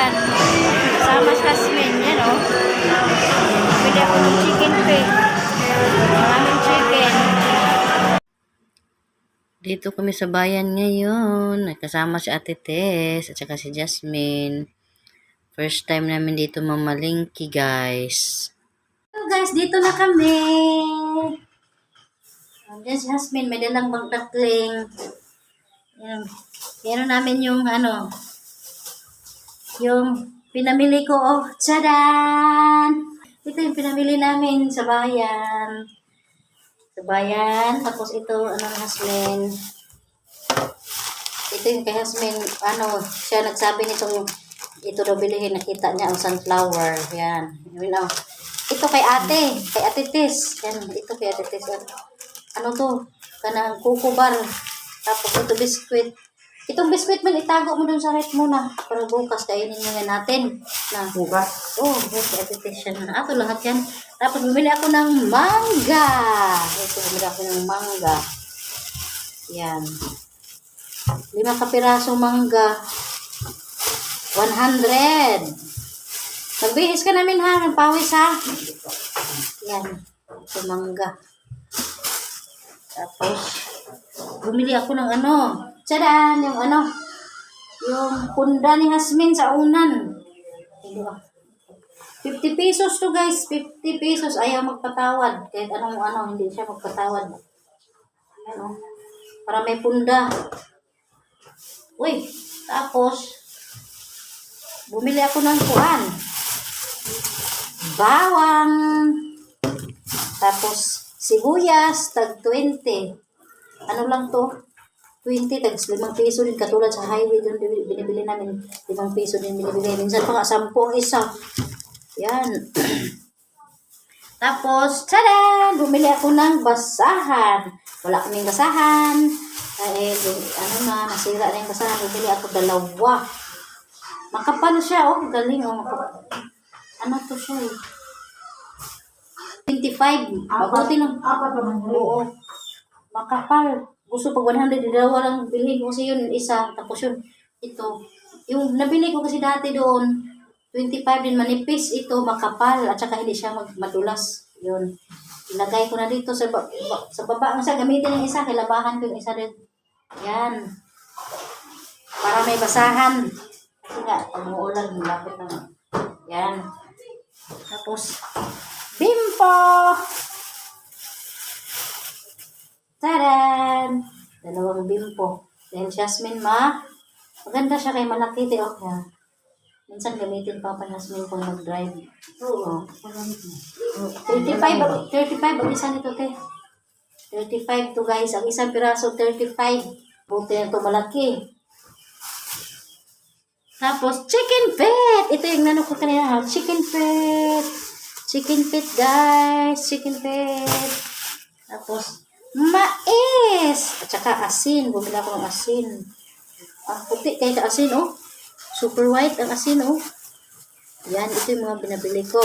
bayan. Kasama si Hasmin, yan o. Pili ako ng chicken feet. Maraming chicken. Dito kami sa bayan ngayon. Kasama si Ate Tess at saka si Jasmine. First time namin dito mamalingki, guys. So guys, dito na kami. Diyan si Jasmine, may dalang magdakling. Yan. Yan namin yung ano, yung pinamili ko. Oh, tsadan! Ito yung pinamili namin sa bayan. Sa bayan. Tapos ito, ano, Hasmin. Ito yung kay Hasmin, ano, siya nagsabi nitong ito daw bilihin, nakita niya ang sunflower. Yan. Yun, oh. Ito kay ate, kay ate Tess. Yan, ito kay ate. Yan. Ano to? Kanang kuko bar. Tapos ito biskwit. Itong biskwit man, itago mo dun sa rep muna. Para bukas, kainin yan natin. Na, Bukas. Oh, yes, editation na. Ako lahat yan. Tapos bumili ako ng mangga. Ito, bumili ako ng mangga. Yan. Lima kapiraso mangga. 100. Magbihis ka namin ha, ng pawis ha. Yan. Ito mangga. Tapos, bumili ako ng ano. Tsadan! Yung ano. Yung punda ni Hasmin sa unan. Hindi ba? 50 pesos to guys. 50 pesos. Ayaw magpatawad. Kahit anong ano, hindi siya magpatawad. Ano? Para may punda. Uy, tapos, bumili ako ng kuan. Bawang. Tapos, sibuyas, tag 20. Ano lang to? 20, tag 5 piso din. Katulad sa highway doon bini- binibili namin. 5 piso din binibigay. Minsan pa nga 10 ang isa. Yan. Tapos, tada! Bumili ako ng basahan. Wala kaming basahan. Dahil, ano na, nasira na yung basahan. Bumili ako dalawa. Makapal siya, oh. Galing, oh. Ano to siya, eh? 25. Mabuti lang. Apat naman yun. Oo. Makapal. Gusto pag 100, dalawa lang bilhin kasi yun isa. Tapos yun, ito. Yung nabili ko kasi dati doon, 25 din manipis ito, makapal. At saka hindi siya mag madulas. Yun. Ilagay ko na dito sa, ba- sa baba. Ang isa, gamitin yung isa. Kilabahan ko yung isa din. Yan. Para may basahan. Kasi nga, pag muulan, malapit na. Yan. Tapos, bimpo! Taran! Dalawang bimpo. Dahil Jasmine ma, maganda siya kay malaki te oh. Yan. Minsan gamitin pa pa Jasmine kung mag-drive. Oo. 35, ang- 35 ang isa nito te. 35 to guys. Ang isang piraso 35. Buti na ito malaki. Tapos, chicken feet. Ito yung nano ko kanina. ha? Chicken feet. Chicken feet, guys. Chicken feet. Tapos, mais. At saka asin. Bumili ako ng asin. Ang puti kahit asin, oh. Super white ang asin, oh. Yan, ito yung mga binabili ko.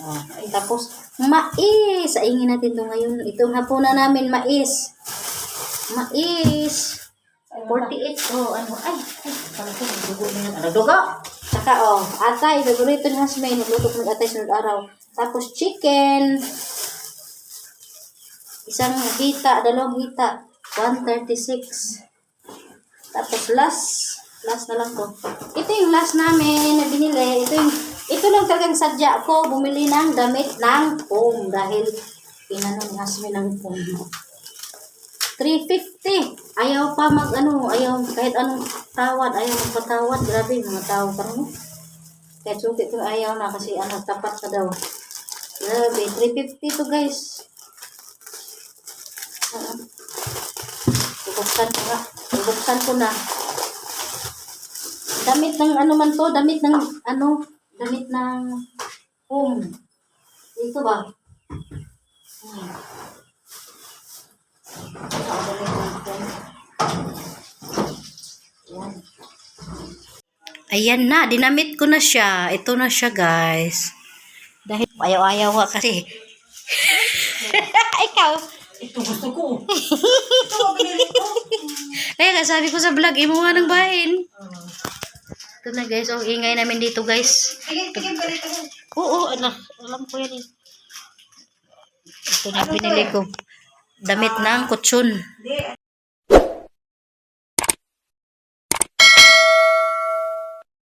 Oh, ay, tapos, mais. Saingin natin ito ngayon. Itong hapunan namin, mais. Mais. 48. Oh, ano? Ay, ay. Parang ko, dugo na. Ano, dugo? Saka, oh, atay. Favorito ni Hasmay. Nagluto ko ng atay sunod araw. Tapos, chicken. Isang hita, dalawang hita. 136. Tapos, last. Last na lang to. Ito yung last namin na binili. Ito yung, ito lang talagang sadya ko. Bumili ng damit ng foam. Dahil, pinano ni Hasmay ng foam. 350. Ayaw pa mag ano, ayaw kahit anong tawad, ayaw magpatawad. Grabe mga tao parang kahit suki ko ayaw na kasi ano, tapat ka daw. Grabe, 350 to guys. Bubuksan ko na. Bubuksan ko na. Damit ng ano man to, damit ng ano, damit ng home. Dito ba? Ayan na, dinamit ko na siya. Ito na siya, guys. Dahil ayaw-ayaw ka kasi. Ikaw. Ito gusto ko. Ito ang binili ko. Kaya nga sabi ko sa vlog, imo nga ng bahin. Ito na guys, oh, ingay namin dito guys. Tingin, tingin, balik ka Oo, anak, alam ko yan eh. Ito na binili ko. Damit ng kutsyon. Hindi,